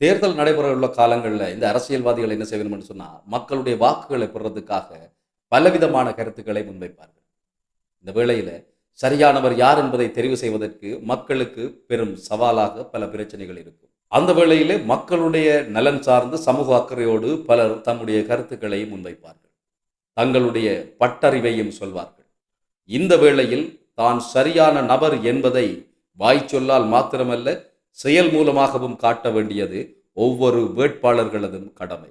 தேர்தல் நடைபெறவுள்ள காலங்களில் இந்த அரசியல்வாதிகள் என்ன செய்ய வேணும்னு சொன்னால் மக்களுடைய வாக்குகளை பெறுறதுக்காக பலவிதமான கருத்துக்களை முன்வைப்பார்கள். இந்த வேளையில் சரியானவர் யார் என்பதை தெரிவு செய்வதற்கு மக்களுக்கு பெரும் சவாலாக பல பிரச்சனைகள் இருக்கும். அந்த வேளையிலே மக்களுடைய நலன் சார்ந்து சமூக அக்கறையோடு பலர் தம்முடைய கருத்துக்களை முன்வைப்பார்கள். தங்களுடைய பட்டறிவையும் சொல்வார்கள். இந்த வேளையில் தான் சரியான நபர் என்பதை வாய்ச்சொல்லால் மாத்திரமல்ல செயல் மூலமாகவும் காட்ட வேண்டியது ஒவ்வொரு வேட்பாளர்களதும் கடமை.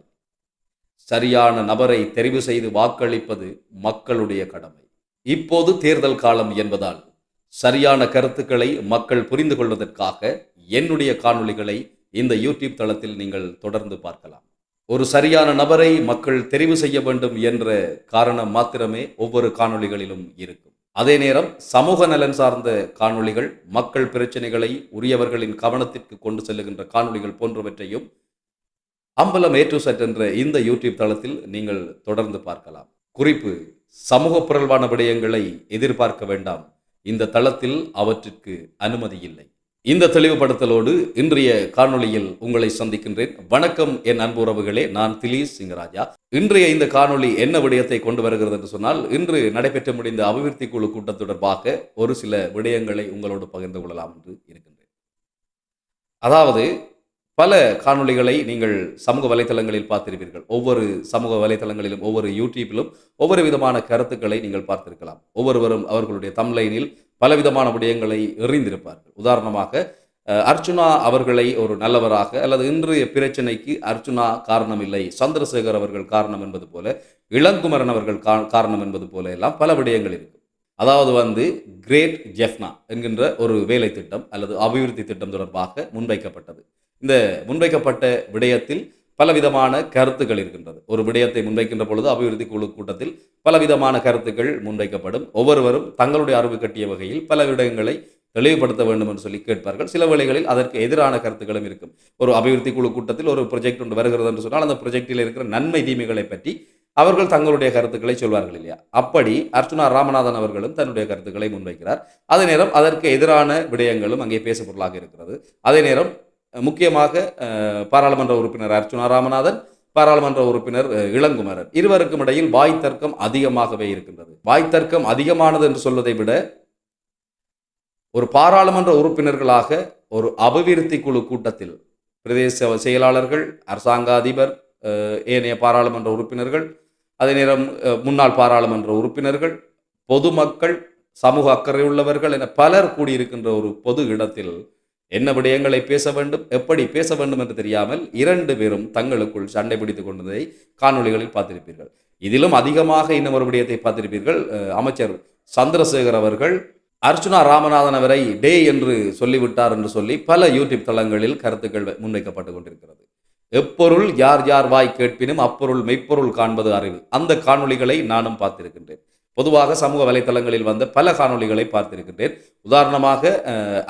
சரியான நபரை தெரிவு செய்து வாக்களிப்பது மக்களுடைய கடமை. இப்போது தேர்தல் காலம் என்பதால் சரியான கருத்துக்களை மக்கள் புரிந்து கொள்வதற்காக என்னுடைய காணொளிகளை இந்த யூடியூப் தளத்தில் நீங்கள் தொடர்ந்து பார்க்கலாம். ஒரு சரியான நபரை மக்கள் தெரிவு செய்ய வேண்டும் என்ற காரணம் மாத்திரமே ஒவ்வொரு காணொளிகளிலும் இருக்கும். அதே நேரம் சமூக நலன் சார்ந்த காணொளிகள் மக்கள் பிரச்சனைகளை உரியவர்களின் கவனத்திற்கு கொண்டு செல்லுகின்ற காணொளிகள் போன்றவற்றையும் அம்பலம் ஏ டு செட் என்ற இந்த யூடியூப் தளத்தில் நீங்கள் தொடர்ந்து பார்க்கலாம். குறிப்பு சமூக புரள்வான விடயங்களை எதிர்பார்க்க வேண்டாம். இந்த தளத்தில் அவற்றிற்கு அனுமதி இல்லை. இந்த தெளிவுபடுத்தலோடு இன்றைய காணொளியில் உங்களை சந்திக்கின்றேன். வணக்கம் என் அன்பு உறவுகளே. நான் திலீஷ் சிங்கராஜா. இன்றைய இந்த காணொளி என்ன விடயத்தை கொண்டு வருகிறது என்று சொன்னால் இன்று நடைபெற்று முடிந்த அபிவிருத்தி குழு கூட்டம் தொடர்பாக ஒரு சில விடயங்களை உங்களோடு பகிர்ந்து கொள்ளலாம் என்று இருக்கின்றேன். அதாவது பல காணொளிகளை நீங்கள் சமூக வலைத்தளங்களில் பார்த்திருப்பீர்கள். ஒவ்வொரு சமூக வலைத்தளங்களிலும் ஒவ்வொரு யூடியூப்பிலும் ஒவ்வொரு விதமான கருத்துக்களை நீங்கள் பார்த்திருக்கலாம். ஒவ்வொருவரும் அவர்களுடைய தம்லைனில் பலவிதமான விடயங்களை எறிந்திருப்பார்கள். உதாரணமாக அர்ச்சுனா அவர்களை ஒரு நல்லவராக அல்லது இன்றைய பிரச்சனைக்கு அர்ச்சுனா காரணம் இல்லை சந்திரசேகர் அவர்கள் காரணம் என்பது போல இளங்குமரன் அவர்கள் கா- காரணம் என்பது போல எல்லாம் பல விடயங்கள் இருக்கு. அதாவது வந்து கிரேட் ஜெஃப்னா என்கின்ற ஒரு வேலை திட்டம் அல்லது அபிவிருத்தி திட்டம் தொடர்பாக முன்வைக்கப்பட்டது. இந்த முன்வைக்கப்பட்ட விடயத்தில் பலவிதமான கருத்துக்கள் இருக்கின்றது. ஒரு விடயத்தை முன்வைக்கின்ற பொழுது அபிவிருத்தி குழு கூட்டத்தில் பலவிதமான கருத்துக்கள் முன்வைக்கப்படும். ஒவ்வொருவரும் தங்களுடைய அறிவு கட்டிய வகையில் பல விடயங்களை தெளிவுபடுத்த வேண்டும் என்று சொல்லி கேட்பார்கள். சில வேளைகளில் அதற்கு எதிரான கருத்துக்களும் இருக்கும். ஒரு அபிவிருத்தி குழு கூட்டத்தில் ஒரு ப்ரொஜெக்ட் ஒன்று வருகிறது என்று சொன்னால் அந்த ப்ரொஜெக்டில் இருக்கிற நன்மை தீமைகளை பற்றி அவர்கள் தங்களுடைய கருத்துக்களை சொல்வார்கள் இல்லையா? அப்படி அர்ச்சுனா ராமநாதன் அவர்களும் தன்னுடைய கருத்துக்களை முன்வைக்கிறார். அதே நேரம் அதற்கு எதிரான விடயங்களும் அங்கே பேசப்பொருளாக இருக்கிறது. அதே நேரம் முக்கியமாக பாராளுமன்ற உறுப்பினர் அர்ச்சுனா ராமநாதன் பாராளுமன்ற உறுப்பினர் இளங்குமரன். இருவருக்கும் இடையில் வாய் தர்க்கம் அதிகமாகவே இருக்கின்றது. வாய் தர்க்கம் அதிகமானது என்று சொல்வதை விட ஒரு பாராளுமன்ற உறுப்பினர்களாக ஒரு அபிவிருத்தி குழு கூட்டத்தில் பிரதேச செயலாளர்கள் அரசாங்க அதிபர் ஏனைய பாராளுமன்ற உறுப்பினர்கள் அதே நேரம் முன்னாள் பாராளுமன்ற உறுப்பினர்கள் பொதுமக்கள் சமூக அக்கறை உள்ளவர்கள் என பலர் கூடியிருக்கின்ற ஒரு பொது இடத்தில் என்ன விடயங்களை பேச வேண்டும் எப்படி பேச வேண்டும் என்று தெரியாமல் இரண்டு பேரும் தங்களுக்குள் சண்டை பிடித்துக் கொண்டதை காணொளிகளில் பார்த்திருப்பீர்கள். இதிலும் அதிகமாக இன்னும் ஒரு விடயத்தை பார்த்திருப்பீர்கள். அமைச்சர் சந்திரசேகர் அவர்கள் அர்ச்சுனா ராமநாதன் அவரை டே என்று சொல்லிவிட்டார் என்று சொல்லி பல யூடியூப் தளங்களில் கருத்துக்கள் முன்வைக்கப்பட்டு கொண்டிருக்கிறது. எப்பொருள் யார் யார் வாய் கேட்பினும் அப்பொருள் மெய்ப்பொருள் காண்பது அறிவு. அந்த காணொளிகளை நானும் பார்த்திருக்கின்றேன். பொதுவாக சமூக வலைத்தளங்களில் வந்த பல காணொலிகளை பார்த்திருக்கின்றேன். உதாரணமாக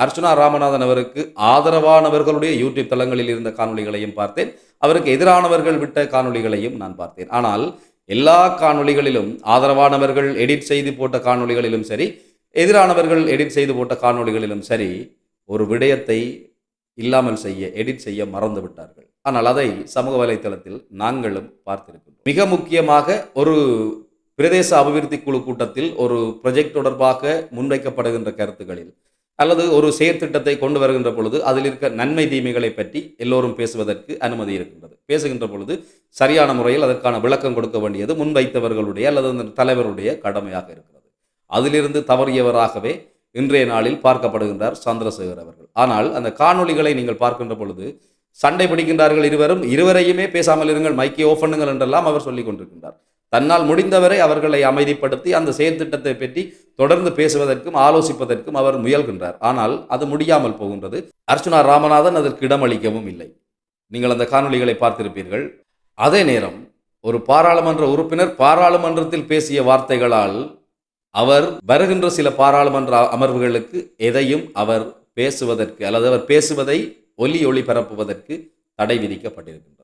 அர்ச்சனா ராமநாதன் அவருக்கு ஆதரவானவர்களுடைய யூடியூப் தளங்களில் இருந்த காணொளிகளையும் பார்த்தேன். அவருக்கு எதிரானவர்கள் விட்ட காணொலிகளையும் நான் பார்த்தேன். ஆனால் எல்லா காணொளிகளிலும் ஆதரவானவர்கள் எடிட் செய்து போட்ட காணொளிகளிலும் சரி எதிரானவர்கள் எடிட் செய்து போட்ட காணொளிகளிலும் சரி ஒரு விடயத்தை இல்லாமல் செய்ய எடிட் செய்ய மறந்து விட்டார்கள். ஆனால் அதை சமூக வலைத்தளத்தில் நாங்களும் பார்த்திருக்கிறோம் மிக முக்கியமாக ஒரு பிரதேச அபிவிருத்தி குழு கூட்டத்தில் ஒரு ப்ரொஜெக்ட் தொடர்பாக முன்வைக்கப்படுகின்ற கருத்துக்களில் அல்லது ஒரு செயற்திட்டத்தை கொண்டு வருகின்ற பொழுது அதில் இருக்க நன்மை தீமைகளை பற்றி எல்லோரும் பேசுவதற்கு அனுமதி இருக்கின்றது. பேசுகின்ற பொழுது சரியான முறையில் அதற்கான விளக்கம் கொடுக்க வேண்டியது முன்வைத்தவர்களுடைய அல்லது அந்த தலைவருடைய கடமையாக இருக்கிறது. அதிலிருந்து தவறியவராகவே இன்றைய நாளில் பார்க்கப்படுகின்றார் சந்திரசேகர் அவர்கள். ஆனால் அந்த காணொளிகளை நீங்கள் பார்க்கின்ற பொழுது சண்டை பிடிக்கின்றார்கள் இருவரும் இருவரையுமே பேசாமல் இருங்கள் மைக்கை ஓஃப் பண்ணுங்கள் என்றெல்லாம் அவர் சொல்லிக் கொண்டிருக்கின்றார். தன்னால் முடிந்தவரை அவர்களை அமைதிப்படுத்தி அந்த செயற்திட்டத்தை பற்றி தொடர்ந்து பேசுவதற்கும் ஆலோசிப்பதற்கும் அவர் முயல்கின்றார். ஆனால் அது முடியாமல் போகின்றது. அர்ச்சுனா ராமநாதன் அதற்கு இடமளிக்கவும் இல்லை. நீங்கள் அந்த காணொலிகளை பார்த்திருப்பீர்கள். அதே நேரம் ஒரு பாராளுமன்ற உறுப்பினர் பாராளுமன்றத்தில் பேசிய வார்த்தைகளால் அவர் வருகின்ற சில பாராளுமன்ற அமர்வுகளுக்கு எதையும் அவர் பேசுவதற்கு அல்லது அவர் பேசுவதை ஒலி ஒளி பரப்புவதற்கு தடை விதிக்கப்பட்டிருக்கின்றது.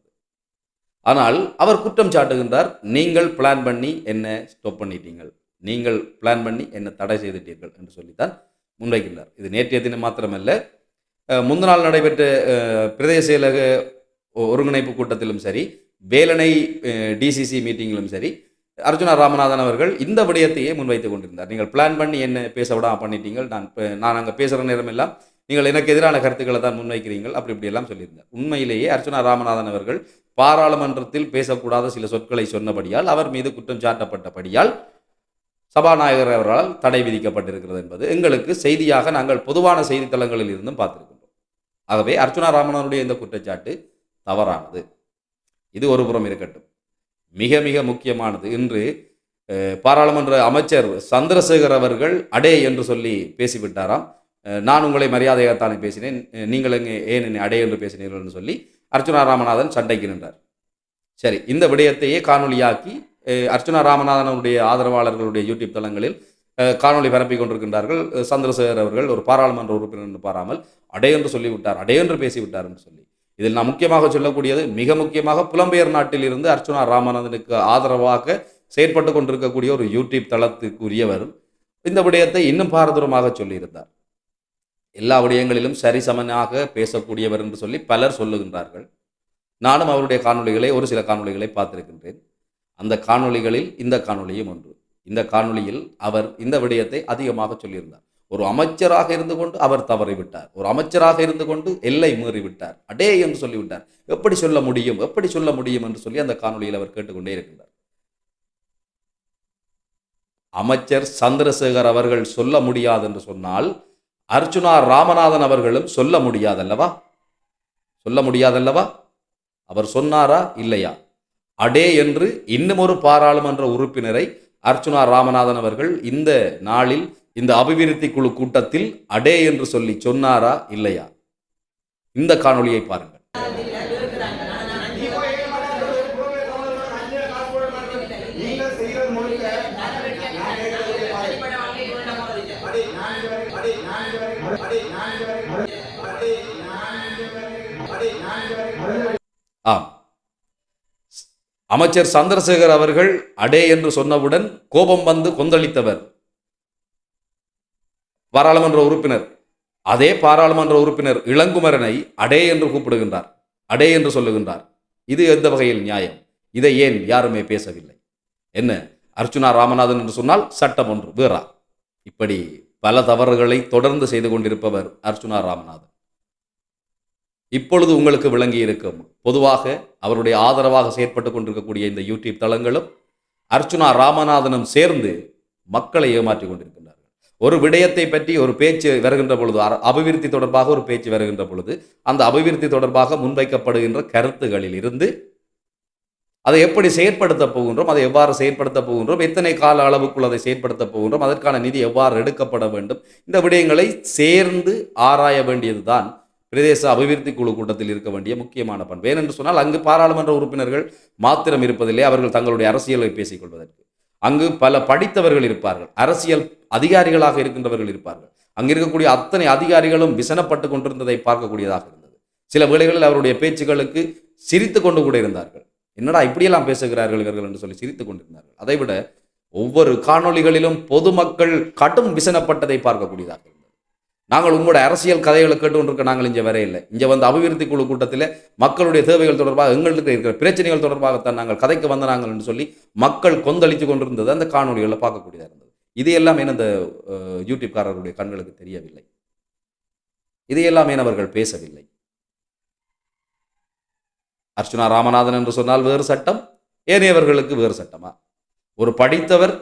ஆனால் அவர் குற்றம் சாட்டுகின்றார். நீங்கள் பிளான் பண்ணி என்ன ஸ்டாப் பண்ணிட்டீங்கள். நீங்கள் பிளான் பண்ணி என்ன தடை செய்துட்டீர்கள் என்று சொல்லித்தான் முன்வைக்கின்றார். இது நேற்றைய தினம் மாத்திரமல்ல. அஹ், முந்த நாள் நடைபெற்ற பிரதேச செயலக ஒ- ஒருங்கிணைப்பு கூட்டத்திலும் சரி வேலனை டிசிசி மீட்டிங்கிலும் சரி அர்ஜுனா ராமநாதன் அவர்கள் இந்த விடயத்தையே முன்வைத்துக் கொண்டிருந்தார். நீங்கள் பிளான் பண்ணி என்ன பேச விடாமல் பண்ணிட்டீங்கள். நான் நான் அங்கே பேசுகிற நேரம் எல்லாம் நீங்கள் எனக்கு எதிரான கருத்துக்களை தான் முன்வைக்கிறீர்கள். அப்படி இப்படி எல்லாம் சொல்லியிருந்தார். உண்மையிலேயே அர்ச்சனா ராமநாதன் அவர்கள் பாராளுமன்றத்தில் பேசக்கூடாத சில சொற்களை சொன்னபடியால் அவர் மீது குற்றம் சாட்டப்பட்டபடியால் சபாநாயகர் அவர்களால் தடை விதிக்கப்பட்டிருக்கிறது என்பது எங்களுக்கு செய்தியாக நாங்கள் பொதுவான செய்தித்தளங்களில் இருந்தும் பார்த்திருக்கின்றோம். ஆகவே அர்ச்சுனா ராமநாதனுடைய இந்த குற்றச்சாட்டு தவறானது. இது ஒரு புறம் இருக்கட்டும். மிக மிக முக்கியமானது. இன்று பாராளுமன்ற அமைச்சர் சந்திரசேகர் அவர்கள் அடே என்று சொல்லி பேசிவிட்டாராம். நான் உங்களை மரியாதையாகத்தானே பேசினேன் நீங்கள் எங்கே ஏன் என்னை அடே என்று பேசினீர்கள் என்று சொல்லி அர்ச்சுனா ராமநாதன் சண்டைக்கு நின்றார். சரி இந்த விடயத்தையே காணொலியாக்கி அர்ச்சுனா ராமநாதனுடைய ஆதரவாளர்களுடைய யூடியூப் தளங்களில் காணொலி காணொளி பரப்பிக் கொண்டிருக்கின்றார்கள் சந்திரசேகர் அவர்கள் ஒரு பாராளுமன்ற உறுப்பினர் என்று பாராமல் அடையென்று சொல்லிவிட்டார் அடையென்று பேசிவிட்டார் என்று சொல்லி. இதில் நான் முக்கியமாக சொல்லக்கூடியது மிக முக்கியமாக புலம்பெயர் நாட்டில் இருந்து அர்ச்சுனா ராமநாதனுக்கு ஆதரவாக செயற்பட்டு கொண்டிருக்கக்கூடிய ஒரு யூடியூப் தளத்துக்குரியவர் இந்த விடயத்தை இன்னும் பாரதூரமாக சொல்லியிருந்தார். எல்லா விடயங்களிலும் சரிசமனாக பேசக்கூடியவர் என்று சொல்லி பலர் சொல்லுகின்றார்கள். நானும் அவருடைய காணொளிகளை ஒரு சில காணொளிகளை பார்த்திருக்கின்றேன். அந்த காணொளிகளில் இந்த காணொளியும் ஒன்று. இந்த காணொளியில் அவர் இந்த விடயத்தை அதிகமாக சொல்லியிருந்தார். ஒரு அமைச்சராக இருந்து கொண்டு அவர் தவறிவிட்டார் ஒரு அமைச்சராக இருந்து கொண்டு எல்லை மீறிவிட்டார் அடே என்று சொல்லிவிட்டார். எப்படி சொல்ல முடியும்? எப்படி சொல்ல முடியும்? என்று சொல்லி அந்த காணொலியில் அவர் கேட்டுக்கொண்டே இருக்கின்றார். அமைச்சர் சந்திரசேகர் அவர்கள் சொல்ல முடியாது என்று சொன்னால் அர்ச்சுனா ராமநாதன் அவர்களும் சொல்ல முடியாதல்லவா? சொல்ல முடியாதல்லவா? அவர் சொன்னாரா? இல்லையா? அடே என்று இன்னும் ஒரு பாராளுமன்ற உறுப்பினரை அர்ச்சுனா ராமநாதன் அவர்கள் இந்த நாளில் இந்த அபிவிருத்தி குழு கூட்டத்தில் அடே என்று சொல்லி சொன்னாரா? இல்லையா? இந்த காணொளியை பாருங்கள் நீங்கள் செய்வது முழுக்க அடி நான்கு வரை அடி நான்கு வரை அடி நான்கு வரை அடி நான்கு வரை அடி நான்கு வரை ஆம். அமைச்சர் சந்திரசேகர் அவர்கள் அடே என்று சொன்னவுடன் கோபம் வந்து கொந்தளித்தவர். பாராளுமன்ற உறுப்பினர். அதே பாராளுமன்ற உறுப்பினர் இளங்குமரனை அடே என்று கூப்பிடுகின்றார். அடே என்று சொல்லுகின்றார். இது எந்த வகையில் நியாயம்? இதை ஏன் யாருமே பேசவில்லை? என்ன? அர்ச்சுனா ராமநாதன் என்று சொன்னால் சட்டம் ஒன்று வேறா? இப்படி பல தவறுகளை தொடர்ந்து செய்து கொண்டிருப்பவர் அர்ச்சுனா ராமநாதன். இப்பொழுது உங்களுக்கு விளங்கி இருக்கும் பொதுவாக அவருடைய ஆதரவாக செயற்பட்டு கொண்டிருக்கக்கூடிய இந்த யூடியூப் தளங்களும் அர்ச்சுனா ராமநாதனும் சேர்ந்து மக்களை ஏமாற்றிக் கொண்டிருக்கின்றார்கள். ஒரு விடயத்தை பற்றி ஒரு பேச்சு வருகின்ற பொழுது அபிவிருத்தி தொடர்பாக ஒரு பேச்சு வருகின்ற பொழுது அந்த அபிவிருத்தி தொடர்பாக முன்வைக்கப்படுகின்ற கருத்துகளில் இருந்து அதை எப்படி செயற்படுத்த போகின்றோம் அதை எவ்வாறு செயற்படுத்த போகின்றோம் எத்தனை கால அளவுக்குள் அதை செயற்படுத்த போகின்றோம் அதற்கான நிதி எவ்வாறு எடுக்கப்பட வேண்டும் இந்த விடயங்களை சேர்ந்து ஆராய வேண்டியதுதான் பிரதேச அபிவிருத்தி குழு கூட்டத்தில் இருக்க வேண்டிய முக்கியமான பண்பு. ஏனென்று சொன்னால் அங்கு பாராளுமன்ற உறுப்பினர்கள் மாத்திரம் இருப்பதில்லை அவர்கள் தங்களுடைய அரசியலை பேசிக் கொள்வதற்கு அங்கு பல படித்தவர்கள் இருப்பார்கள் அரசியல் அதிகாரிகளாக இருக்கின்றவர்கள் இருப்பார்கள். அங்கு இருக்கக்கூடிய அத்தனை அதிகாரிகளும் விசனப்பட்டு கொண்டிருந்ததை பார்க்கக்கூடியதாக இருந்தது. சில வேளைகளில் அவருடைய பேச்சுகளுக்கு சிரித்து கொண்டு கூட இருந்தார்கள். என்னடா இப்படியெல்லாம் பேசுகிறார்கள் இவர்கள் என்று சொல்லி சிரித்து கொண்டிருந்தார்கள். அதைவிட ஒவ்வொரு காணொளிகளிலும் பொதுமக்கள் கடும் விசனப்பட்டதை பார்க்கக்கூடியதாக நாங்கள் உங்களோட அரசியல் கதைகளை கேட்டுக்கொண்டிருக்க நாங்கள் இங்கே வர இல்லை இங்கே வந்து அபிவிருத்தி குழு கூட்டத்தில் மக்களுடைய தேவைகள் தொடர்பாக எங்களுக்கு இருக்கிற பிரச்சனைகள் தொடர்பாகத்தான் நாங்கள் கதைக்கு வந்த நாங்கள் என்று சொல்லி மக்கள் கொந்தளித்து கொண்டிருந்தது. அந்த காணொளிகளில் பார்க்கக்கூடியதாக இருந்தது. இது எல்லாம் ஏன் அந்த யூடியூப்காரருடைய கண்களுக்கு தெரியவில்லை? இதையெல்லாம் ஏன் அவர்கள் பேசவில்லை? அர்ச்சுனா ராமநாதன் என்று சொன்னால் வேறு சட்டம் ஏனையவர்களுக்கு வேறு சட்டமா? ஒரு படித்தவர்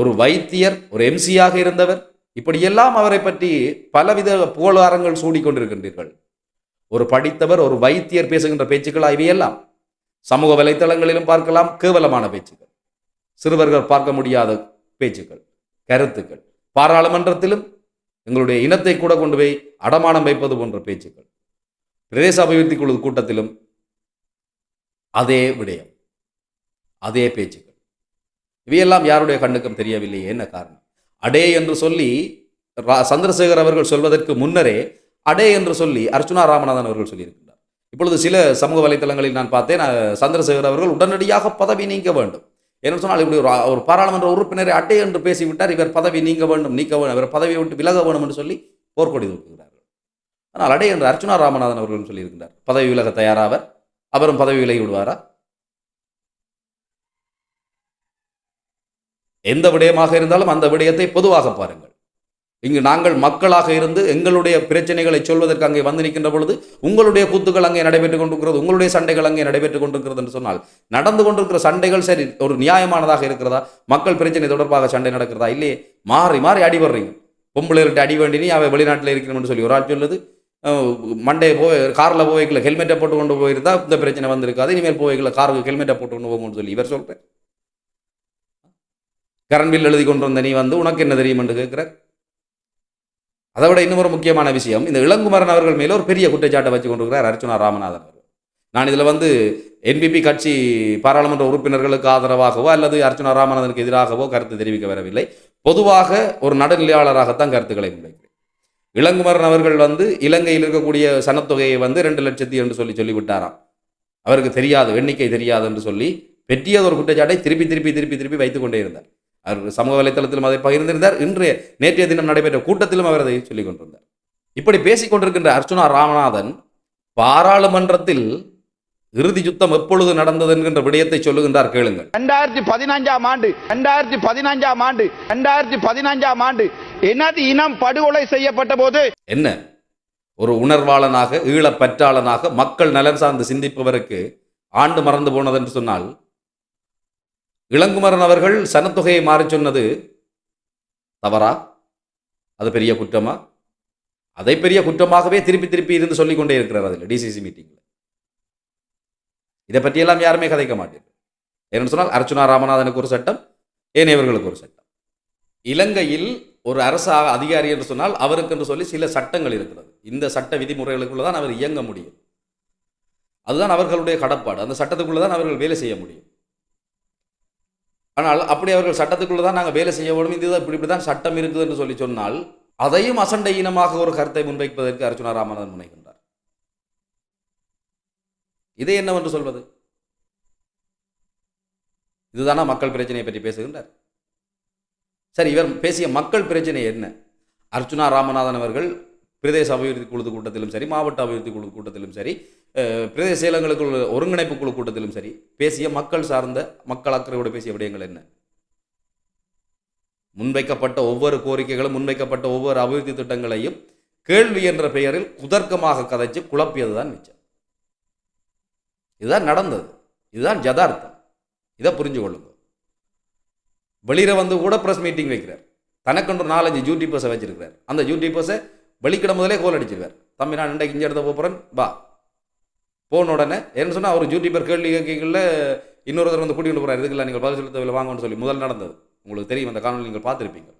ஒரு வைத்தியர் ஒரு எம்சியாக இருந்தவர் இப்படியெல்லாம் அவரை பற்றி பலவித புகழாரங்கள் சூடிக்கொண்டிருக்கின்றீர்கள். ஒரு படித்தவர் ஒரு வைத்தியர் பேசுகின்ற பேச்சுக்கள் இவையெல்லாம்? சமூக வலைத்தளங்களிலும் பார்க்கலாம் கேவலமான பேச்சுக்கள். சிறுவர்கள் பார்க்க முடியாத பேச்சுக்கள் கருத்துக்கள். பாராளுமன்றத்திலும் எங்களுடைய இனத்தை கூட கொண்டு போய் அடமானம் வைப்பது போன்ற பேச்சுக்கள். பிரதேச அபிவிருத்தி குழு கூட்டத்திலும் அதே விடயம் அதே பேச்சுக்கள். இவையெல்லாம் யாருடைய கண்ணுக்கும் தெரியவில்லையே என்ன காரணம்? அடே என்று சொல்லி ரா- சந்திரசேகர் அவர்கள் சொல்வதற்கு முன்னரே அடே என்று சொல்லி அர்ச்சுனா ராமநாதன் அவர்கள் சொல்லியிருக்கின்றார். இப்பொழுது சில சமூக வலைத்தளங்களில் நான் பார்த்தேன் சந்திரசேகர் அவர்கள் உடனடியாக பதவி நீங்க வேண்டும். என்று சொன்னால் இப்படி ஒரு ஒரு பாராளுமன்ற உறுப்பினரை அட்டை என்று பேசிவிட்டார் இவர் பதவி நீங்க வேண்டும் நீக்க வேண்டும் இவர் பதவியை விட்டு விலக வேண்டும் என்று சொல்லி போர்க்கொடி தூக்குகிறார்கள். ஆனால் அடே என்று அர்ச்சுனா ராமநாதன் அவர்கள் சொல்லியிருக்கிறார் பதவி விலக தயாராவர் அவரும் பதவி விலகி விடுவாரா? எந்த விடயமாக இருந்தாலும் அந்த விடயத்தை பொதுவாக பாருங்கள். இங்கு நாங்கள் மக்களாக இருந்து எங்களுடைய பிரச்சனைகளை சொல்வதற்கு அங்கே வந்து நிற்கின்ற பொழுது உங்களுடைய கூத்துக்கள் அங்கே நடைபெற்றுக் கொண்டிருக்கிறது உங்களுடைய சண்டைகள் அங்கே நடைபெற்றுக் கொண்டிருக்கிறது என்று சொன்னால் நடந்து கொண்டிருக்கிற சண்டைகள் சரி ஒரு நியாயமானதாக இருக்கிறதா? மக்கள் பிரச்சனை தொடர்பாக சண்டை நடக்கிறதா? இல்லையே மாறி மாறி அடிபடுறீங்க பொம்பளைகள்ட்ட அடி வேண்டினி அவன் வெளிநாட்டில் இருக்கணும்னு சொல்லி ஒரு ஆள் சொல்லுது மண்டே போய் காரில் போய்க்கல ஹெல்மெட்டை போட்டு கொண்டு போயிருந்தா இந்த பிரச்சனை வந்திருக்காது இனிமேல் போய்க்கல காருக்கு ஹெல்மெட்டை போட்டு கொண்டு போகணும்னு சொல்லி இவர் சொல்கிறேன் கரண்ட் பில் எழுதி கொண்டு வந்த நீ வந்து உனக்கு என்ன தெரியும்? என்று கேட்குற அதை விட இன்னும் ஒரு முக்கியமான விஷயம் இந்த இளங்குமரன் அவர்கள் மேலே ஒரு பெரிய குற்றச்சாட்டை வச்சு கொண்டிருக்கிறார் அர்ச்சுனா ராமநாதன் அவர்கள். நான் இதில் வந்து என்பிபி கட்சி பாராளுமன்ற உறுப்பினர்களுக்கு ஆதரவாகவோ அல்லது அர்ச்சுனா ராமநாதனுக்கு எதிராகவோ கருத்து தெரிவிக்க வரவில்லை. பொதுவாக ஒரு நடுநிலையாளராகத்தான் கருத்துக்களை முன்வைக்கிறேன். இளங்குமரன் அவர்கள் வந்து இலங்கையில் இருக்கக்கூடிய சனத்தொகையை வந்து ரெண்டு லட்சத்தி என்று சொல்லி சொல்லிவிட்டாராம். அவருக்கு தெரியாது எண்ணிக்கை தெரியாது என்று சொல்லி பெற்றியது ஒரு குற்றச்சாட்டை திருப்பி திருப்பி திருப்பி திருப்பி வைத்துக்கொண்டே இருந்தார். அவர் சமூக வலைத்தளத்திலும் அதை பகிர்ந்திருந்தார். இன்று நேற்றைய தினம் நடைபெற்ற கூட்டத்திலும் அவர் அதை சொல்லிக் கொண்டிருந்தார். இப்படி பேசிக் கொண்டிருக்கின்ற அர்ச்சுனா ராமநாதன் பாராளுமன்றத்தில் இறுதி யுத்தம் எப்பொழுது நடந்தது என்கின்ற விடயத்தை சொல்லுகின்றார் கேளுங்கள். ரெண்டாயிரத்தி பதினஞ்சாம் ஆண்டு ரெண்டாயிரத்தி பதினஞ்சாம் ஆண்டு ரெண்டாயிரத்தி பதினஞ்சாம் ஆண்டு எனது இனம் படுகொலை செய்யப்பட்ட போது என்ன? ஒரு உணர்வாளனாக ஈழப்பற்றாளனாக மக்கள் நலன் சார்ந்து சிந்திப்பவருக்கு ஆண்டு மறந்து போனது என்று சொன்னால் இளங்குமரன் அவர்கள் சனத்தொகையை மாறிச் சொன்னது தவறா? அது பெரிய குற்றமா? அதை பெரிய குற்றமாகவே திருப்பி திருப்பி இருந்து சொல்லிக்கொண்டே இருக்கிறார் அதில் டிசிசி மீட்டிங்கில் இதை பற்றியெல்லாம் யாருமே கதைக்க மாட்டேன். ஏன்னு சொன்னால் அர்ச்சுனா ராமநாதனுக்கு ஒரு சட்டம் ஏனையவர்களுக்கு ஒரு சட்டம்? இலங்கையில் ஒரு அரசு அதிகாரி என்று சொன்னால் அவருக்கு என்று சொல்லி சில சட்டங்கள் இருக்கிறது. இந்த சட்ட விதிமுறைகளுக்குள்ள தான் அவர் இயங்க முடியும். அதுதான் அவர்களுடைய கடப்பாடு. அந்த சட்டத்துக்குள்ளே தான் அவர்கள் வேலை செய்ய முடியும். ஆனால் அப்படி அவர்கள் சட்டத்துக்குள்ள தான் நாங்கள் வேலை செய்ய வேண்டும். இதுதான் இப்படி இப்படி தான் சட்டம் இருக்குது என்று சொல்லி சொன்னால் அதையும் அசண்டை இனமாக ஒரு கருத்தை முன்வைப்பதற்கு அர்ச்சுனா ராமநாதன் முனைகின்றார். இதை என்னவென்று சொல்வது? இதுதானா மக்கள் பிரச்சனையை பற்றி பேசுகின்றார்? சரி இவர் பேசிய மக்கள் பிரச்சனை என்ன? அர்ச்சுனா ராமநாதன் அவர்கள் பிரதேச அபிவிருத்தி குழு கூட்டத்திலும் சரி மாவட்ட அபிவிருத்தி குழு கூட்டத்திலும் சரி பிரதேச செயலகங்களுக்குள்ள ஒருங்கிணைப்பு குழு கூட்டத்திலும் சரி பேசிய மக்கள் சார்ந்த மக்கள் அக்கறையோடு பேசிய விடயங்கள் என்ன? முன்வைக்கப்பட்ட ஒவ்வொரு கோரிக்கைகளும் முன்வைக்கப்பட்ட ஒவ்வொரு அபிவிருத்தி திட்டங்களையும் கேள்வி என்ற பெயரில் குதர்க்கமாக கதைச்சு குழப்பியதுதான் மிச்சம். இதுதான் நடந்தது. இதுதான் ஜதார்த்தம் இதை புரிஞ்சு கொள்ளுங்க. வெளியில் வந்து கூட ப்ரெஸ் மீட்டிங் வைக்கிறார். தனக்கென்று நாலஞ்சு யூடியூபர்ஸை வச்சிருக்கிறார். அந்த யூடியூபர்ஸை வெளிக்கிட முதலே கோல் அடிச்சிருக்கார் தம்பி நான் இன்றைக்கு இங்கே இடத்த போகிறேன் வா. போன உடனே என்ன சொன்னால் அவர் யூடியூபர் கேள்வி கேட்கல இன்னொருத்தர் வந்து கூட்டிகிட்டு போகிறார் இதுக்கெல்லாம் நீங்கள் பதில் சொல்ல வாங்கன்னு சொல்லி முதல் நடந்தது. உங்களுக்கு தெரியும் அந்த காணொலி நீங்கள் பார்த்துருப்பீங்க.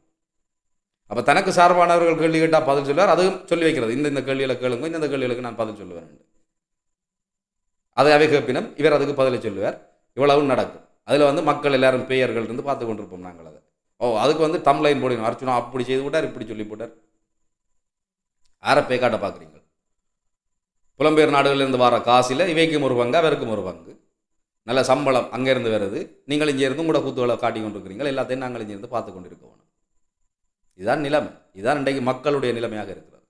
அப்போ தனக்கு சார்பானவர்கள் கேள்வி கேட்டால் பதில் சொல்லுவார் அதுவும் சொல்லி வைக்கிறது. இந்த இந்த கேள்வியில் கேளுங்க இந்த கேள்விகளுக்கு நான் பதில் சொல்லுவேன் அதை அவை கேப்பினம் இவர் அதுக்கு பதிலை சொல்லுவார். இவ்வளவு நடக்கும். அதில் வந்து மக்கள் எல்லாரும் பெயர்கள் இருந்து பார்த்து கொண்டிருப்போம் நாங்கள் அதை. ஓ அதுக்கு வந்து தம்லைன் போடணும். அர்ச்சனா அப்படி செய்து விட்டார் இப்படி சொல்லி போட்டார். ஆரை பேக்காட்டை பார்க்குறீங்க? புலம்பெயர் நாடுகளிலிருந்து வர காசில் இவைக்கும் ஒரு பங்கு அவருக்கும் ஒரு பங்கு. நல்ல சம்பளம் அங்கேருந்து வருது. நீங்கள் இங்கே இருந்து கூட கூத்துகளை காட்டி கொண்டிருக்கிறீங்க எல்லாத்தையும் நாங்கள் இங்கே இருந்து பார்த்து கொண்டிருக்கோம் இதுதான் நிலைமை. இதுதான் இன்றைக்கு மக்களுடைய நிலைமையாக இருக்கிறது.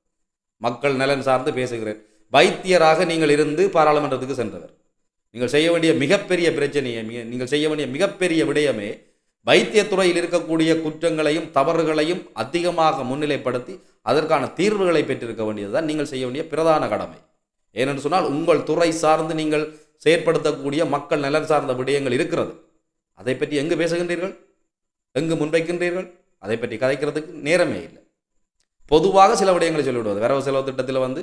மக்கள் நலன் சார்ந்து பேசுகிறேன். வைத்தியராக நீங்கள் இருந்து பாராளுமன்றத்துக்கு சென்றவர். நீங்கள் செய்ய வேண்டிய மிகப்பெரிய பிரச்சனையை மிக நீங்கள் செய்ய வேண்டிய மிகப்பெரிய விடயமே வைத்தியத்துறையில் இருக்கக்கூடிய குற்றங்களையும் தவறுகளையும் அதிகமாக முன்னிலைப்படுத்தி அதற்கான தீர்வுகளை பெற்றிருக்க வேண்டியதுதான் நீங்கள் செய்ய வேண்டிய பிரதான கடமை. ஏனென்று சொன்னால் உங்கள் துறை சார்ந்து நீங்கள் செயற்படுத்தக்கூடிய மக்கள் நலன் சார்ந்த விடயங்கள் இருக்கிறது. அதை பற்றி எங்கு பேசுகின்றீர்கள்? எங்கு முன்வைக்கின்றீர்கள்? அதை பற்றி கதைக்கிறதுக்கு நேரமே இல்லை. பொதுவாக சில விடயங்களை சொல்லிவிடுவது. வரவு செலவு திட்டத்தில் வந்து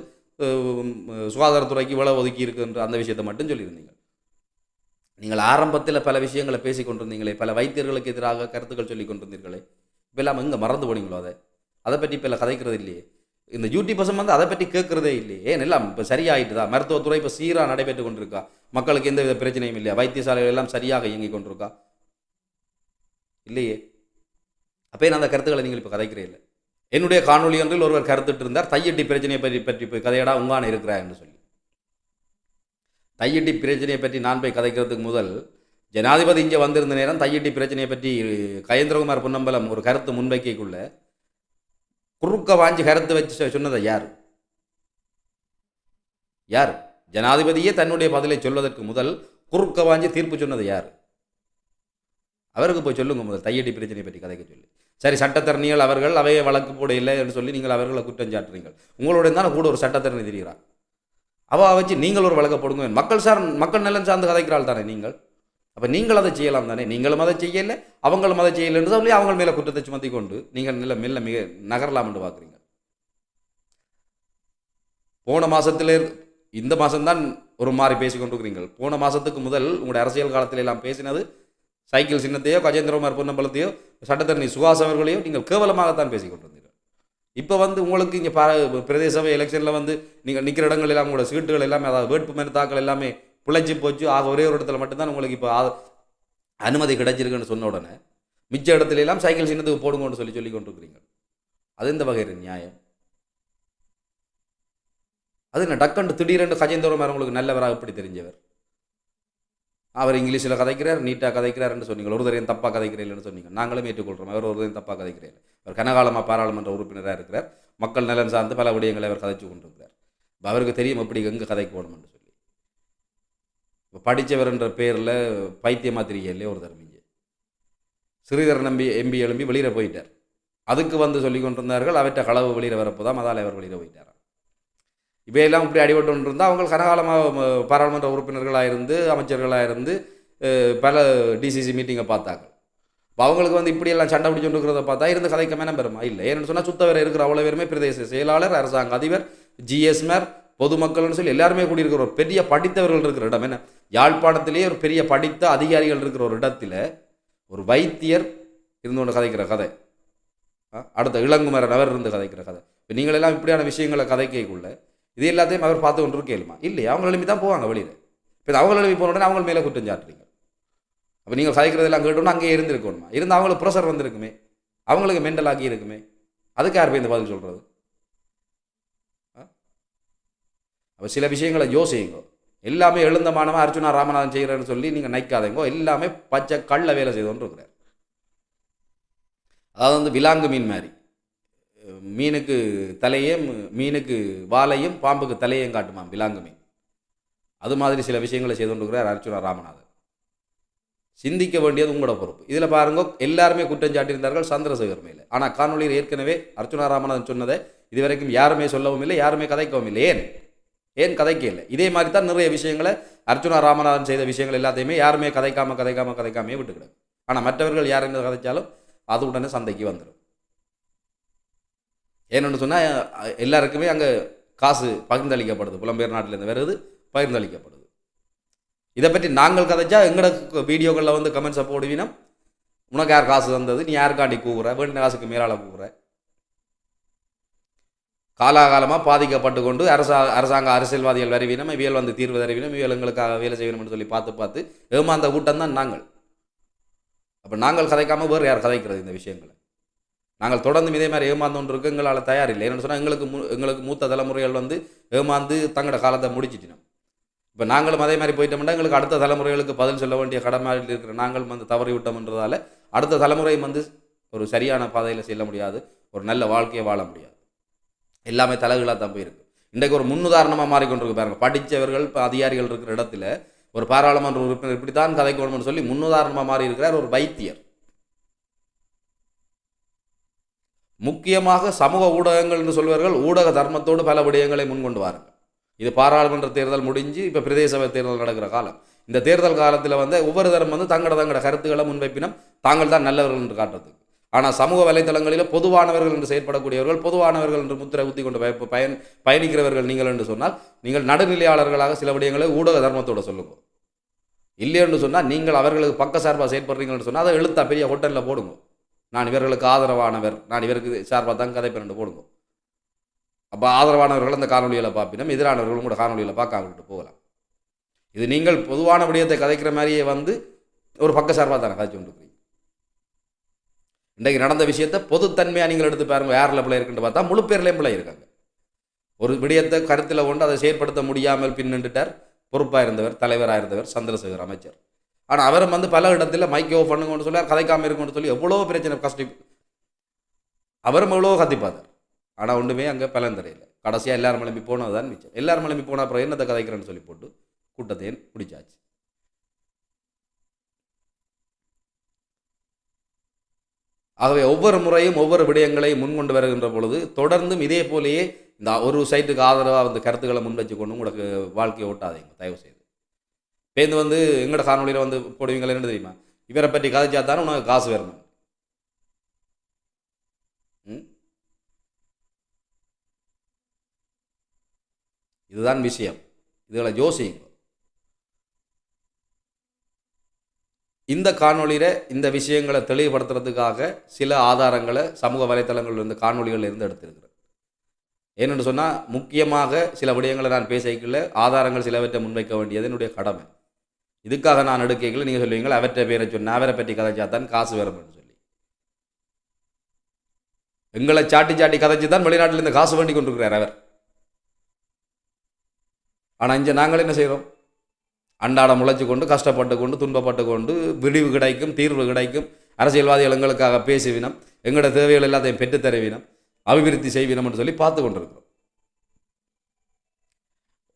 சுகாதாரத்துறைக்கு இவ்வளவு ஒதுக்கி இருக்குன்ற அந்த விஷயத்தை மட்டும் சொல்லியிருந்தீங்க நீங்கள் ஆரம்பத்தில் பல விஷயங்களை பேசிக் கொண்டிருந்தீங்களே பல வைத்தியர்களுக்கு எதிராக கருத்துக்கள் சொல்லி கொண்டிருந்தீர்களே இப்போ எல்லாம் எங்கே மறந்து போனீங்களோ அதை? அதை பற்றி இப்போ கதைக்கிறது இல்லையே. இந்த யூடியூபர்ஸும் வந்து அதை பற்றி கேட்குறதே இல்லையே. ஏன் எல்லாம் இப்போ சரியாயிட்டு தான் மருத்துவத்துறை இப்போ சீராக நடைபெற்று கொண்டிருக்கா? மக்களுக்கு எந்த வித பிரச்சனையும் இல்லையா? வைத்தியசாலைகள் எல்லாம் சரியாக இயங்கி கொண்டிருக்கா? இல்லையே. அப்போ அந்த கருத்துக்களை நீங்கள் இப்போ கதைக்கிறே இல்லை? என்னுடைய காணொளி ஒன்றில் ஒருவர் கருத்துட்டு இருந்தார் தையட்டி பிரச்சனையை பற்றி பற்றி போய் கதையடா உங்கான இருக்கிறா என்று சொல்லி. தையட்டி பிரச்சனையை பற்றி நான் போய் கதைக்கிறதுக்கு முதல் ஜனாதிபதி இங்கே வந்திருந்த நேரம் தையட்டி பிரச்சனையை பற்றி கயேந்திரகுமார் பொன்னம்பலம் ஒரு கருத்து முன்வைக்கக்குள்ளே குறுக்க வாஞ்சி கரத்து வச்சு சொன்னதை யார்? யார்? ஜனாதிபதியே தன்னுடைய பதிலை சொல்வதற்கு முதல் குறுக்க வாஞ்சி தீர்ப்பு சொன்னது யார்? அவருக்கு போய் சொல்லுங்க முதல் தையடி பிரச்சனை பற்றி கதைக்க சொல்லி. சரி சட்டத்தரணிகள் அவர்கள் அவையை வழக்கு போட இல்லை என்று சொல்லி நீங்கள் அவர்களை குற்றம் சாட்டுறீங்கள் உங்களுடைய தானே கூட ஒரு சட்டத்தரணி தெரிகிறார். அவ வச்சு நீங்கள் ஒரு வழக்க போடுங்க. மக்கள் சார் மக்கள் நலன் சார்ந்து கதைக்கிறாள் தானே நீங்கள்? அப்போ நீங்கள் அதை செய்யலாம் தானே? நீங்களும் அதை செய்யலை அவங்களும் அதை செய்யலைன்னு சொல்லி அவங்க மேலே குற்றத்தை சுமத்தி கொண்டு நீங்கள் நல்ல மெல்ல மிக நகரலாம் என்று பார்க்குறீங்க போன மாதத்தில் இந்த மாதம்தான் ஒரு மாதிரி பேசி கொண்டிருக்கிறீர்கள். போன மாதத்துக்கு முதல் உங்களுடைய அரசியல் காலத்தில் எல்லாம் பேசினது சைக்கிள் சின்னத்தையோ கஜேந்திரகுமார் பொன்னம்பலத்தையோ சட்டத்தரணி சுகாஸ் அவர்களையோ நீங்கள் கேவலமாகத்தான் பேசிக் கொண்டிருந்தீர்கள். இப்போ வந்து உங்களுக்கு இங்கே ப பிரதேச சபை எலெக்ஷனில் வந்து நீங்கள் நிற்கிற இடங்கள் எல்லாம் உங்களோட சீட்டுகள் எல்லாமே அதாவது வேட்புமனு தாக்கல் எல்லாமே பிழைச்சி போச்சு. ஆக ஒரே ஒரு இடத்துல மட்டும்தான் உங்களுக்கு இப்போ அனுமதி கிடைச்சிருக்குன்னு சொன்ன உடனே மிச்ச இடத்துல எல்லாம் சைக்கிள் சின்னத்துக்கு போடுங்கன்னு சொல்லி சொல்லி கொண்டிருக்கிறீங்க. அது இந்த வகையில் நியாயம்? அது என்ன டக்குன்னு திடீரென்று கஜேந்திரகுமார் உங்களுக்கு நல்லவராக எப்படி தெரிஞ்சவர்? அவர் இங்கிலீஷில் கதைக்கிறார் நீட்டாக கதைக்கிறார்னு சொன்னீங்க. ஒரு தரையும் தப்பாக கதைக்கிறீங்கன்னு சொன்னீங்க. நாங்களும் ஏற்றுக்கொள்கிறோம் அவர் ஒரு தரையும் தப்பாக கதைக்கிறீர்கள் அவர் கனகாலமாக பாராளுமன்ற உறுப்பினராக இருக்கிறார். மக்கள் நலன் சார்ந்து பல விடயங்களை அவர் கதைச்சு கொண்டிருக்கிறார். அவருக்கு தெரியும் எப்படி எங்கே கதைக்கு போகணும்னு. இப்போ படித்தவர்ன்ற பேரில் பைத்தியமாக தெரியலையே ஒரு தரமிங்க ஸ்ரீதர் நம்பி எம்பி எழும்பி வெளியில் போயிட்டார். அதுக்கு வந்து சொல்லி கொண்டிருந்தார்கள் அவற்றை களவு வெளியில் வரப்போதான் அதால் அவர் வெளியில் போயிட்டார் இவையெல்லாம் இப்படி அடிபட்டு இருந்தால் அவங்க கனகாலமாக பாராளுமன்ற உறுப்பினர்களாக இருந்து அமைச்சர்களாக இருந்து பல டிசிசி மீட்டிங்கை பார்த்தாங்க இப்போ அவங்களுக்கு வந்து இப்படியெல்லாம் சண்டை பிடிச்சு இருக்கிறத பார்த்தா இருந்து கதைக்க மேனம் பெருமா இல்லை. ஏன்னு சொன்னால் சுத்த வேற இருக்கிற அவ்வளோ பேருமே பிரதேச செயலாளர் அரசாங்க அதிபர் ஜிஎஸ்மர் பொதுமக்கள்னு சொல்லி எல்லாருமே கூடியிருக்கிற ஒரு பெரிய படித்தவர்கள் இருக்கிற இடம். என்ன? யாழ்ப்பாணத்திலேயே ஒரு பெரிய படித்த அதிகாரிகள் இருக்கிற ஒரு இடத்துல ஒரு வைத்தியர் இருந்து கொண்டு கதைக்கிற கதை. அடுத்த இளங்குமரன் அவர் இருந்து கதைக்கிற கதை. இப்போ நீங்களெல்லாம் இப்படியான விஷயங்களை கதைக்கக்குள்ள இது எல்லாத்தையும் அவர் பார்த்து கொண்டு கேளுமா இல்லையா. அவங்க எழுப்பி தான் போவாங்க வெளியில். இப்போ அவங்க எழுப்பி போன உடனே அவங்க மேலே குற்றம் சாட்டுறீங்க. அப்போ நீங்கள் கதைக்கிறதெல்லாம் கேட்டோம்னா அங்கேயே இருந்திருக்கணுமா? இருந்து அவங்களுக்கு ப்ரெஷர் வந்திருக்குமே. அவங்களுக்கு மென்டல் ஆகி இருக்குமே. அதுக்கு யார் போய் இந்த பதில் சொல்கிறது அப்போ சில விஷயங்களை யோசிங்க. எல்லாமே எழுந்தமானவன் அர்ஜுனா ராமநாதன் செய்கிறேன்னு சொல்லி நீங்கள் நைக்காதீங்க. எல்லாமே பச்சை கள்ள வேலை செய்தோன்னு இருக்கிறார் அதாவது வந்து விலாங்கு மீன் மாதிரி. மீனுக்கு தலையும் மீனுக்கு வாலையும் பாம்புக்கு தலையும் காட்டுமாம் விலாங்கு மீன். அது மாதிரி சில விஷயங்களை செய்து கொண்டிருக்கிறார் அர்ச்சுனா ராமநாதன். சிந்திக்க வேண்டியது உங்களோட பொறுப்பு. இதில் பாருங்க எல்லாருமே குற்றம் சாட்டியிருந்தார்கள் சந்திரசேகர் மேலே. ஆனால் காணொலியில் ஏற்கனவே அர்ச்சுனா ராமநாதன் சொன்னதை இதுவரைக்கும் யாருமே சொல்லவும் இல்லை யாருமே கதைக்கவும் இல்லை. ஏன்? ஏன் கதைக்க இல்லை இதே மாதிரி தான் நிறைய விஷயங்களை அர்ச்சுனா ராமநாதன் செய்த விஷயங்கள் எல்லாத்தையுமே யாருமே கதைக்காம கதைக்காம கதைக்காமே விட்டுக்கிடும் ஆனால் மற்றவர்கள் யார் என்ன கதைச்சாலும் அது உடனே சந்தைக்கு வந்துடும் ஏன்னு சொன்னால் எல்லாருக்குமே அங்கே காசு பகிர்ந்தளிக்கப்படுது. புலம்பெயர் நாட்டிலேருந்து வருது பகிர்ந்தளிக்கப்படுது. இதை பற்றி நாங்கள் கதைச்சா எங்களோட வீடியோக்களில் வந்து கமெண்ட்ஸை போடுவீனா உனக்கு யார் காசு தந்தது? நீ யாருக்காண்டி கூவுற? வேண்டிய காசுக்கு மேலால் கூவுற? காலாகாலமாக பாதிக்கப்பட்டு கொண்டு அரசா அரசாங்க அரசியல்வாதிகள் வரைவினம் இவியல் வந்து தீர்வு தரவினம் இவியல் எங்களுக்காக வேலை செய்யணும்னு சொல்லி பார்த்து பார்த்து ஏமாந்த கூட்டம் தான் நாங்கள். அப்போ நாங்கள் கதைக்காமல் வேறு யார் கதைக்கிறது இந்த விஷயங்களை? நாங்கள் தொடர்ந்து இதே மாதிரி ஏமாந்தோன்று இருக்கு எங்களால் தயாரில்லை. என்னென்னு சொன்னால் எங்களுக்கு எங்களுக்கு மூத்த தலைமுறைகள் வந்து ஏமாந்து தங்களோட காலத்தை முடிச்சிட்டினோம் இப்போ நாங்களும் அதே மாதிரி போயிட்டோம்னா எங்களுக்கு அடுத்த தலைமுறைகளுக்கு பதில் சொல்ல வேண்டிய கடமையில் இருக்கிற நாங்கள் வந்து தவறி விட்டோம்ன்றதால அடுத்த தலைமுறை வந்து ஒரு சரியான பாதையில் செல்ல முடியாது. ஒரு நல்ல வாழ்க்கையை வாழ முடியாது. எல்லாமே தலைகளாக தான் போயிருக்கு. இன்றைக்கு ஒரு முன்னுதாரணமாக மாறிக்கொண்டிருக்கு பாருங்கள் படித்தவர்கள் இப்போ அதிகாரிகள் இருக்கிற இடத்துல ஒரு பாராளுமன்ற உறுப்பினர் இப்படி தான் கதைக்கணும்னு சொல்லி முன்னுதாரணமாக மாறி இருக்கிறார் ஒரு வைத்தியர். முக்கியமாக சமூக ஊடகங்கள் என்று சொல்வார்கள் ஊடக தர்மத்தோடு பல விடயங்களை முன்கொண்டு வாருங்கள். இது பாராளுமன்ற தேர்தல் முடிஞ்சு இப்போ பிரதேச சபை தேர்தல் நடக்கிற காலம். இந்த தேர்தல் காலத்தில் வந்து ஒவ்வொரு தரம் வந்து தங்கட தங்கட கருத்துக்களை முன்வைப்பினம் தாங்கள் தான் நல்லவர்கள் என்று காட்டுறதுக்கு. ஆனால் சமூக வலைத்தளங்களில் பொதுவானவர்கள் என்று செயற்படக்கூடியவர்கள் பொதுவானவர்கள் என்று முத்திரை ஊத்தி கொண்டு பய- பயன் பயணிக்கிறவர்கள் நீங்கள் என்று சொன்னால் நீங்கள் நடுநிலையாளர்களாக சில விடயங்களை ஊடக தர்மத்தோட சொல்லுங்க. இல்லைன்னு சொன்னால் நீங்கள் அவர்களுக்கு பக்க சார்பாக செயற்படுறீங்கன்னு சொன்னால் அதை எழுத்தா பெரிய ஹோட்டலில் போடுங்க. நான் இவர்களுக்கு ஆதரவானவர் நான் இவருக்கு சார்பாக தான் கதைப்பேன் போடுங்க. அப்போ ஆதரவானவர்கள் அந்த காணொலியில் பார்ப்பினும் எதிரானவர்களும் கூட காணொலியில் பார்க்காம விட்டு போகலாம். இது நீங்கள் பொதுவான விடயத்தை கதைக்கிற மாதிரியே வந்து ஒரு பக்க சார்பாக தானே கதைச்சு கொண்டு இன்றைக்கு நடந்த விஷயத்தை பொதுத்தன்மையாக நீங்கள் எடுத்து பாருங்கள் யாரில் பிள்ளை இருக்குன்னு பார்த்தா முழு பேர்லேயும் பிள்ளை இருக்காங்க. ஒரு விடயத்தை கருத்தில் கொண்டு அதை செயற்படுத்த முடியாமல் பின்னிட்டுட்டார் பொறுப்பாக இருந்தவர் தலைவராக இருந்தவர் சந்திரசேகர் அமைச்சர். ஆனால் அவரை வந்து பல இடத்துல மைக் ஓ பண்ணுங்கன்னு சொல்லி கதைக்காமல் இருக்குன்னு சொல்லி எவ்வளோ பிரச்சனை கஷ்டி அவரும் எவ்வளோ கத்திப்பாத்தார் ஆனால் ஒன்றுமே அங்கே பலன் தெரியல. கடைசியாக எல்லாரும் கிளம்பி போனது தான் மிச்சம். எல்லாரும் கிளம்பி போன அப்புறம் என்னத்தை கதைக்கிறேன்னு சொல்லி போட்டு கூட்டத்தையும் பிடிச்சாச்சு ஆகவே ஒவ்வொரு முறையும் ஒவ்வொரு விடயங்களை முன்கொண்டு வருகின்ற பொழுது தொடர்ந்தும் இதே போலேயே இந்த ஒரு சைட்டுக்கு ஆதரவாக வந்து கருத்துக்களை முன் வச்சு கொண்டு உங்களுக்கு வாழ்க்கையை ஓட்டாதீங்க தயவு செய்து. பேருந்து வந்து எங்களோட காணொலியில் வந்து போடுவீங்களே என்ன தெரியுமா? இவரை பற்றி கதைச்சா தானே உனக்கு காசு வரணும் ம்? இதுதான் விஷயம். இதில் யோசிங்க இந்த காணொளியில் இந்த விஷயங்களை தெளிவுபடுத்துறதுக்காக சில ஆதாரங்களை சமூக வலைத்தளங்களில் இருந்து காணொலிகளில் இருந்து எடுத்திருக்கிறேன். ஏன்னு சொன்னால் முக்கியமாக சில விடயங்களை நான் பேசிக்கல ஆதாரங்கள் சிலவற்றை முன்வைக்க வேண்டியது என்னுடைய கடமை. இதுக்காக நான் எடுக்கல நீங்கள் சொல்லுவீங்களா அவற்றை பேரை சொன்ன அவரை பற்றி கதைச்சா தான் காசு வரும்னு சொல்லி. எங்களை சாட்டி சாட்டி கதைச்சு தான் வெளிநாட்டிலிருந்து காசு வேண்டி கொண்டிருக்கிறார் அவர். ஆனால் இங்கே நாங்கள் என்ன செய்கிறோம் அன்றாடம் முளைச்சு கொண்டு கஷ்டப்பட்டு கொண்டு துன்பப்பட்டு கொண்டு விடிவு கிடைக்கும் தீர்வு கிடைக்கும். அரசியல்வாதிகள் எங்களுக்காக பேசுவினம் எங்களோட தேவைகள் எல்லாத்தையும் பெற்று தருவினம் அபிவிருத்தி செய்வினம்னு சொல்லி பார்த்து கொண்டிருக்கிறோம்.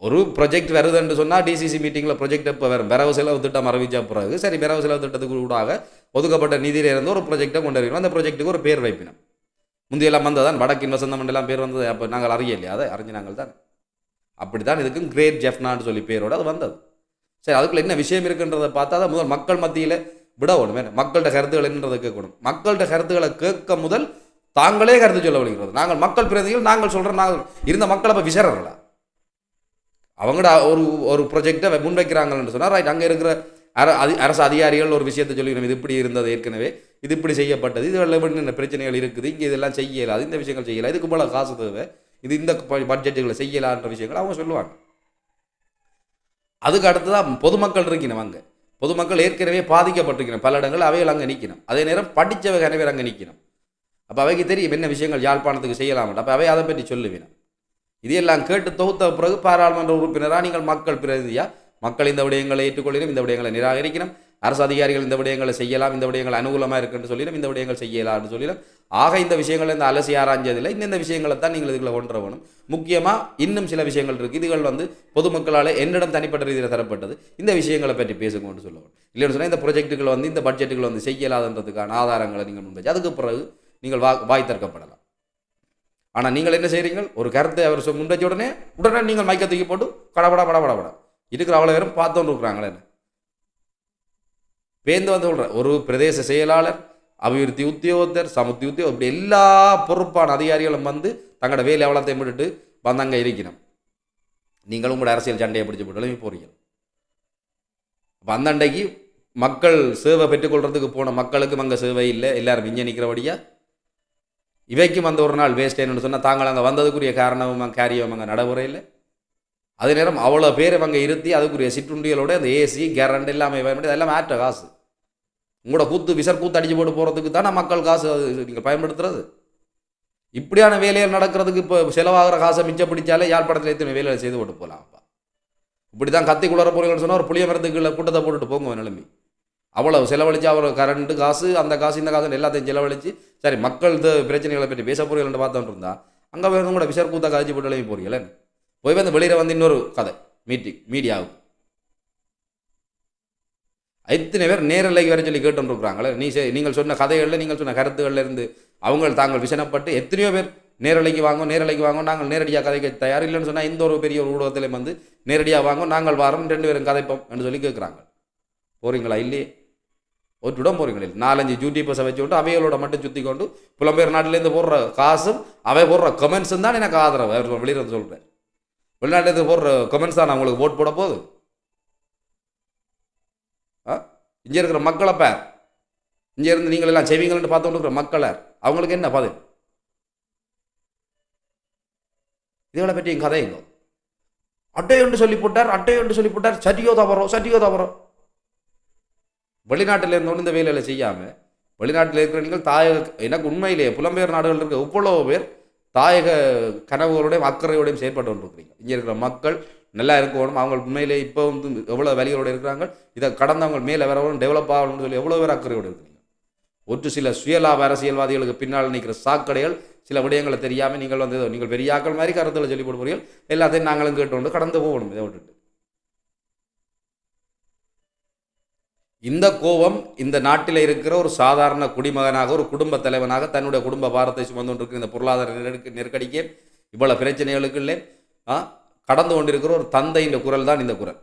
ஒரு ப்ரொஜெக்ட் வருதுன்னு சொன்னால் டிசிசி மீட்டிங்கில் ப்ரொஜெக்ட் இப்போ வரும்? வரவு செலவு திட்டம் அறிவிச்ச பிறகு சரி வரவு செலவு திட்டத்துக்கு கூடாக ஒதுக்கப்பட்ட நிதியில் இருந்து ஒரு ப்ரொஜெக்டை கொண்டு வரணும் அந்த ப்ரொஜெக்ட்டுக்கு ஒரு பேர் வைப்பினம். முந்தையெல்லாம் வந்ததான் வடக்கின் வசந்த மண்டலம் பேர் வந்தது. அப்போ நாங்கள் அறிய இல்லையா அதை அறிஞ்சு நாங்கள் தான் அப்படி தான் இதுக்கும் கிரேட் ஜெஃப்னான்னு சொல்லி பேரோடு அது வந்தது. சரி அதுக்குள்ள என்ன விஷயம் இருக்குன்றதை பார்த்தா தான் முதல் மக்கள் மத்தியில் விடணும் வேணும். மக்கள்கிட்ட கருத்துக்கள் என்னன்றதை கேட்கணும். மக்கள்கிட்ட கருத்துக்களை கேட்க முதல் தாங்களே கருத்து சொல்ல வழிகிறது. நாங்கள் மக்கள் பிரதிகள் நாங்கள் சொல்கிறோம் நாங்கள் இருந்த மக்களை அப்போ விசறல அவங்கட ஒரு ஒரு ப்ரொஜெக்டை முன்வைக்கிறாங்கன்னு சொன்னால் ரைட் அங்கே இருக்கிற அர அதி அரசு அதிகாரிகள் ஒரு விஷயத்தை சொல்லிக்கணும். இது இப்படி இருந்தது ஏற்கனவே. இது இப்படி செய்யப்பட்டது. இது என்ன பிரச்சனைகள் இருக்குது. இங்கே இதெல்லாம் செய்யலாது இந்த விஷயங்கள் செய்யலாம் இதுக்கு போல காசு தேவை. இது இந்த பட்ஜெட்டுகளை செய்யலான்ற விஷயங்கள் அவங்க சொல்லுவாங்க. அதுக்கு அடுத்ததான் பொதுமக்கள் இருக்கணும் அங்கே. பொதுமக்கள் ஏற்கனவே பாதிக்கப்பட்டிருக்கணும் பல இடங்கள் அவைகள் அங்கே நிற்கணும் அதே நேரம் படித்தவை அனைவர் அங்கே நிற்கணும் அப்போ அவைக்கு தெரியும் என்ன விஷயங்கள் யாழ்ப்பாணத்துக்கு செய்யலாம் அப்போ அவை அதை பற்றி சொல்லுவேன் இதையெல்லாம் கேட்டு தொகுத்த பிறகு பாராளுமன்ற உறுப்பினராக நீங்கள் மக்கள் பிரதிநிதியாக மக்கள் இந்த விடயங்களை ஏற்றுக்கொள்ளணும் இந்த விடயங்களை நிராகரிக்கணும் அரசு அதிகாரிகள் இந்த விடயங்களை செய்யலாம் இந்த விடயங்கள் அனுகூலமாக இருக்குன்னு சொல்லிடும் இந்த விடயங்கள் செய்யலாம்னு சொல்லிடும் ஆக இந்த விஷயங்கள் இந்த அலசி ஆராய்ஞ்சதில்லை. இந்தந்த விஷயங்களை தான் நீங்கள் இதுக்குள்ள கொண்டு வரணும் முக்கியமாக இன்னும் சில விஷயங்கள் இருக்குது இதுகள் வந்து பொதுமக்களால் என்னிடம் தனிப்பட்ட ரீதியில் தரப்பட்டது. இந்த விஷயங்களை பற்றி பேசுங்கன்னு சொல்லுவோம் இல்லைன்னு சொன்னால் இந்த ப்ரொஜெக்ட்டுகள் வந்து இந்த பட்ஜெட்டுகள் வந்து செய்யலாதுன்றதுக்கான ஆதாரங்களை நீங்கள் முன்வச்சு அதுக்கு பிறகு நீங்கள் வா வாய் தற்கப்படலாம் ஆனால் நீங்கள் என்ன செய்கிறீங்க ஒரு கருத்தை அவர் சொ- முன்வச்ச உடனே உடனே நீங்கள் மைக்க தூக்கி போட்டு கடபடா படம் இருக்கிற அவ்வளோ பேரும் பார்த்தோன்னு இருக்கிறாங்களே பேந்து வந்து சொல்கிறேன் ஒரு பிரதேச செயலாளர் அபிவிருத்தி உத்தியோகத்தர் சமுத்தி உத்தியோகம் இப்படி எல்லா பொறுப்பான அதிகாரிகளும் வந்து தங்களோட வேலை எவ்வளோத்தையும் விட்டுட்டு வந்து அங்கே இருக்கணும் நீங்களும் கூட அரசியல் சண்டையை பிடிச்சி போட்டாலும் போறீங்க அப்போ அந்த மக்கள் சேவை பெற்றுக்கொள்றதுக்கு போன மக்களுக்கும் அங்கே சேவை இல்லை எல்லாரும் இங்கே நிற்கிறபடியா இவைக்கும் அந்த ஒரு நாள் வேஸ்ட் என்னன்னு சொன்னால் தாங்கள் அங்கே வந்ததுக்குரிய காரணமும் காரியம் அங்கே நடைமுறையில் அதே நேரம் அவ்வளோ பேர் அங்கே இருத்தி அதுக்குரிய சிற்றுண்டிகளோட அந்த ஏசி கேரண்ட் எல்லாமே அதெல்லாம் ஆற்ற காசு உங்களோட கூத்து விசர் கூத்து அடிச்சு போட்டு போகிறதுக்கு தானே மக்கள் காசு நீங்கள் பயன்படுத்துறது? இப்படியான வேலைகள் நடக்கிறதுக்கு இப்போ செலவாகிற காசை மிச்சம் பிடிச்சாலே யாழ்ப்பாணத்தில் எத்தனை வேலைகளை செய்து போட்டு போகலாம்ப்பா இப்படி தான் கத்தி குளர போறீங்கன்னு சொன்னால் ஒரு புளிய மரத்துக்குள்ள கூட்டத்தை போட்டுட்டு போங்க நிலைமை. அவ்வளோ செலவழித்து அவர் கரண்ட்டு காசு அந்த காசு இந்த காசு எல்லாத்தையும் செலவழித்து சரி மக்கள் இந்த பிரச்சனைகளை பற்றி பேச போறீங்கன்னு பார்த்துட்டு இருந்தா அங்கே போய் கூட விசர் கூத்தா காய்ச்சி போட்டு போறீங்களே போய் வந்து வெளியில் வந்து இன்னொரு கதை மீட்டிங் மீடியாவுக்கு எத்தனை பேர் நேரலைக்கு வர சொல்லி கேட்டுருக்குறாங்களே நீ நீங்கள் சொன்ன கதைகளில் நீங்கள் சொன்ன கருத்துகளில் இருந்து அவங்க தாங்கள் விசனப்பட்டு எத்தனையோ பேர் நேரலைக்கு வாங்க நேரலைக்கு வாங்கும் நாங்கள் நேரடியாக கதைக்க தயார் இல்லைன்னு சொன்னால் இந்த ஒரு பெரிய ஒரு ஊடகத்திலையும் வந்து நேரடியாக வாங்க நாங்கள் வாரம் ரெண்டு பேரும் கதைப்போம் என்று சொல்லி கேட்குறாங்க. போகிறீங்களா இல்லையே? ஒட்டுடம் இல்லை நாலஞ்சு யூடியூப்பர்ஸை வச்சு விட்டு அவைகளோட மட்டும் சுற்றி கொண்டு புலம்பெயர் நாட்டிலேருந்து போடுற காசும் அவை போடுற கமெண்ட்ஸும் தான் எனக்கு ஆதரவு. அவர் சொல்கிறேன் வெளிநாட்டிலேருந்து போடுற கமெண்ட்ஸ் தான் நான் உங்களுக்கு ஓட் போட போகுது. இங்கே இருக்கிற மக்களை பேர் இங்கே இருந்து நீங்கள் எல்லாம் செய்வீங்கள்னு பார்த்து இருக்கிற மக்களை அவங்களுக்கு என்ன பதில்? இதுகளை பற்றி என் கதைங்க அட்டை என்று சொல்லி போட்டார் அட்டை என்று சொல்லி போட்டார் சரியோ தவறோ சரியோ தவறோ. வெளிநாட்டில் இருந்தவொன்னு இந்த வேலையில் செய்யாமல் வெளிநாட்டில் இருக்கிற நீங்கள் தாயக எனக்கு உண்மையிலேயே புலம்பெயர் நாடுகள் இருக்க இவ்வளோ பேர் தாயக கனவுகளோடையும் அக்கறையோடையும் செயற்பட்டு கொண்டிருக்கிறீங்க. இங்கே இருக்கிற மக்கள் நல்லா இருக்கணும். அவங்க உண்மையிலே இப்போ வந்து எவ்வளோ வேலைகளோடு இருக்கிறாங்க. இதை கடந்து அவங்க மேலே வரணும் டெவலப் ஆகணும்னு சொல்லி எவ்வளோ பேர் அக்கறையோடு இருக்கிறீங்க ஒரு சில சுயலாப அரசியல்வாதிகளுக்கு பின்னால் நிற்கிற சாக்கடைகள் சில விடயங்களை தெரியாமல் நீங்கள் வந்து நீங்கள் பெரிய ஆக்கள் மாதிரி கருத்தில் சொல்லி போடுவீர்கள் எல்லாத்தையும் நாங்களும் கேட்டு கடந்து போகணும். இதை விட்டுட்டு. இந்த கோபம் இந்த நாட்டில் இருக்கிற ஒரு சாதாரண குடிமகனாக ஒரு குடும்ப தலைவனாக தன்னுடைய குடும்ப பாரத்தை சுமந்து கொண்டிருக்கிற இந்த பொருளாதார நெருக்க நெருக்கடிக்கு இவ்வளோ பிரச்சனைகளுக்குள்ளே கடந்து கொண்டிருக்கிற ஒரு தந்தையின் குரல் தான் இந்த குரல்.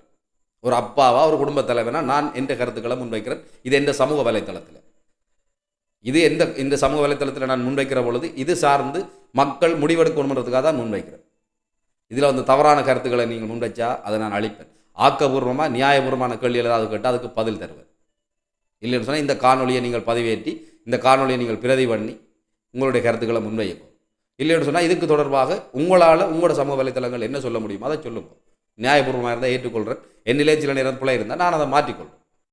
ஒரு அப்பாவா ஒரு குடும்ப தலைவனா நான் என்ற கருத்துக்களை முன்வைக்கிறேன். இது எந்த சமூக வலைத்தளத்தில்? இது எந்த இந்த சமூக வலைத்தளத்தில் நான் முன்வைக்கிற பொழுது இது சார்ந்து மக்கள் முடிவெடுக்கணுன்றதுக்காக தான் முன்வைக்கிறேன். இதில் வந்து தவறான கருத்துக்களை நீங்கள் முன்வைச்சா அதை நான் அழிப்பேன். ஆக்கபூர்வமாக நியாயபூர்வமான கேள்வி ஏதாவது கேட்டால் அதுக்கு பதில் தருவேன். இல்லைன்னு சொன்னால் இந்த காணொலியை நீங்கள் பதிவேற்றி இந்த காணொலியை நீங்கள் பிரதி பண்ணி உங்களுடைய கருத்துக்களை முன்வைக்கும் இல்லைன்னு சொன்னால் இதுக்கு தொடர்பாக உங்களால் உங்களோட சமூக வலைத்தளங்கள் என்ன சொல்ல முடியுமோ அதை சொல்லுங்க. நியாயபூர்வமாக இருந்தால் ஏற்றுக்கொள்கிறேன் என்னிலே சில நேரம் பிள்ளை இருந்தால் நான் அதை மாற்றிக்கொள்கிறேன்